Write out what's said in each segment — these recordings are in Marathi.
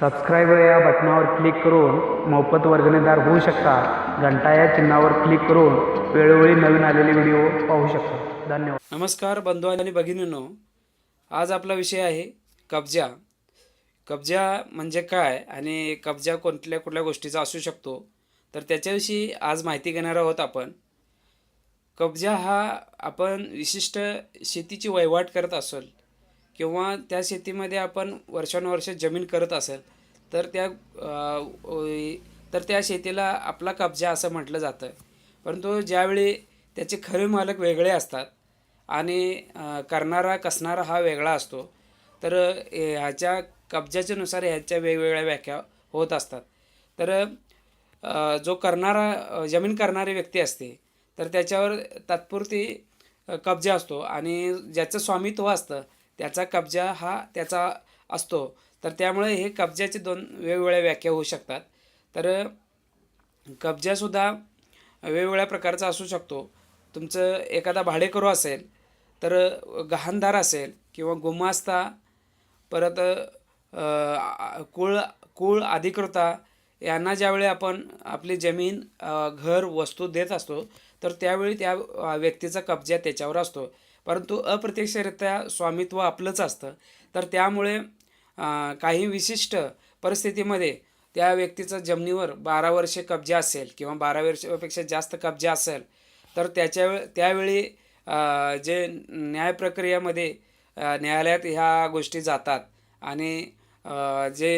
सबस्क्राईब या बटनावर क्लिक करून मोफत वर्गणीदार होऊ शकता. घंटा या चिन्हावर क्लिक करून वेळोवेळी नवीन आलेले व्हिडिओ पाहू शकता. धन्यवाद. नमस्कार बंधू आणि भगिनींनो. आज आपला विषय आहे कब्जा. कब्जा म्हणजे काय आणि कब्जा कोणत्या कुठल्या गोष्टीचा असू शकतो? तर त्याच्याविषयी आज माहिती घेणार आहोत आपण. कब्जा हा आपण विशिष्ट शेतीची वहिवाट करत असेल. किंवा त्या शेतीमध्ये आपण वर्षानुवर्ष जमीन करत असेल तर त्या तर त्या शेतीला आपला कब्जा असं म्हटलं जातं परंतु ज्यावेळी त्याचे खरे मालक वेगळे असतात आणि करणारा कसणारा हा वेगळा असतो तर ह्याच्या कब्जाच्यानुसार ह्याच्या वेगवेगळ्या व्याख्या होत असतात. तर जो करणारा जमीन करणारी व्यक्ती असते तर त्याच्यावर तात्पुरती कब्जा असतो आणि ज्याचं स्वामित्व असतं त्याचा कब्जा हा त्याचा असतो. तर त्यामुळे हे कब्जाचे दोन वेगवेगळ्या व्याख्या होऊ शकतात. तर कब्जासुद्धा वेगवेगळ्या प्रकारचा असू शकतो. तुमचं एखादा भाडेकरू असेल तर गहाणदार असेल किंवा गुमास्ता परत कुळ कुळ अधिकृता यांना ज्यावेळी आपण आपली जमीन घर वस्तू देत असतो तर त्यावेळी त्या व्यक्तीचा कब्जा त्याच्यावर असतो. परंतु अप्रत्यक्षरित्या स्वामित्व आपलंच असतं. तर त्यामुळे काही विशिष्ट परिस्थितीमध्ये त्या व्यक्तीचा जमिनीवर बारा वर्षे कब्जा असेल किंवा बारा वर्षापेक्षा जास्त कब्जा असेल तर त्याच्या त्यावेळी जे न्याय प्रक्रियेमध्ये न्यायालयात ह्या गोष्टी जातात आणि जे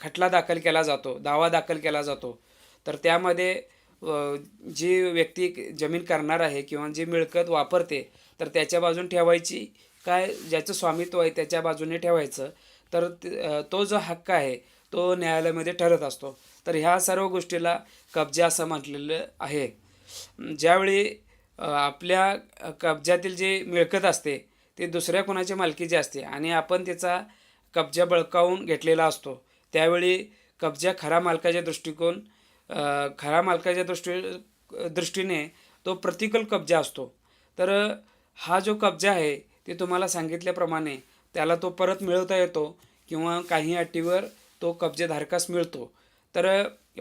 खटला दाखल केला जातो दावा दाखल केला जातो तर त्यामध्ये जी व्यक्ती जमीन करणार आहे किंवा जी मिळकत वापरते तर त्याच्या बाजून ठेवायची काय ज्याचं स्वामित्व आहे त्याच्या बाजूने ठेवायचं. तर तो जो हक्क आहे तो न्यायालयामध्ये ठरत असतो. तर ह्या सर्व गोष्टीला कब्जा असं म्हटलेलं आहे. ज्यावेळी आपल्या कब्जातील जे मिळकत असते ते दुसऱ्या कोणाच्या मालकीची असते आणि आपण त्याचा कब्जा बळकावून घेतलेला असतो त्यावेळी कब्जा खरा मालकाच्या दृष्टिकोन खरा मालकाच्या दृष्टी दृष्टीने तो प्रतिकल कब्जा असतो. तर हा जो कब्जा आहे ते तुम्हाला सांगितल्याप्रमाणे त्याला तो परत मिळवता येतो किंवा काही अटीवर तो कब्जेधारकास मिळतो. तर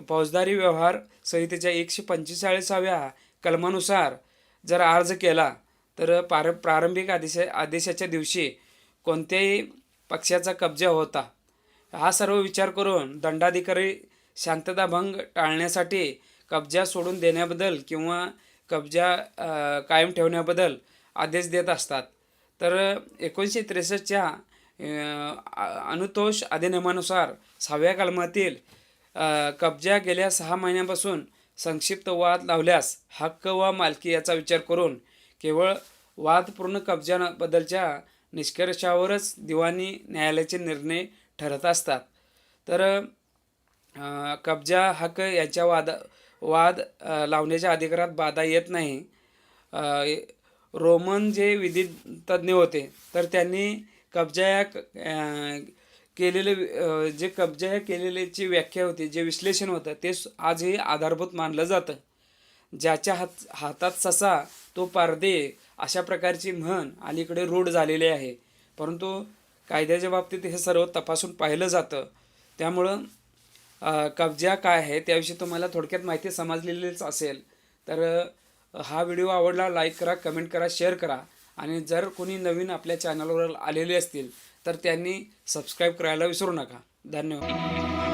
फौजदारी व्यवहार संहितेच्या एकशे पंचेचाळीसाव्या कलमानुसार जर अर्ज केला तर पार प्रारंभिक आदेशा आदेशाच्या दिवशी कोणत्याही पक्षाचा कब्जा होता. हा सर्व विचार करून दंडाधिकारी शांतताभंग टाळण्यासाठी कब्जा सोडून देण्याबद्दल किंवा कब्जा कायम ठेवण्याबद्दल आदेश देत असतात. तर एकोणीसशे त्रेसष्टच्या अनुतोष अधिनियमानुसार सहाव्या कलमातील कब्जा गेल्या सहा महिन्यापासून संक्षिप्त वाद लावल्यास हक्क व मालकी याचा विचार करून केवळ वादपूर्ण कब्जाबद्दलच्या निष्कर्षावरच दिवाणी न्यायालयाचे निर्णय ठरत असतात. तर कब्जा हक्क याच्या वाद वाद लावण्याच्या अधिकारात बाधा येत नाही. रोमन जे विधी तज्ज्ञ होते तर त्यांनी कब्जा या क- केलेले जे कब्जा या केलेल्याची व्याख्या होती जे विश्लेषण होतं ते आजही आधारभूत मानलं जातं. ज्याच्या हात हातात ससा तो पारदे अशा प्रकारची म्हण अलीकडे रूढ झालेली आहे. परंतु कायद्याच्या बाबतीत हे सर्व तपासून पाहिलं जातं. त्यामुळं कब्जा काय आहे त्याविषयी तुम्हाला थोडक्यात माहिती समजलेलीच असेल. तर हा व्हिडिओ आवडला लाईक करा कमेंट करा शेअर करा. आणि जर कोणी नवीन आपल्या चॅनलवर आलेले असतील तर त्यांनी सबस्क्राईब करायला विसरू नका. धन्यवाद.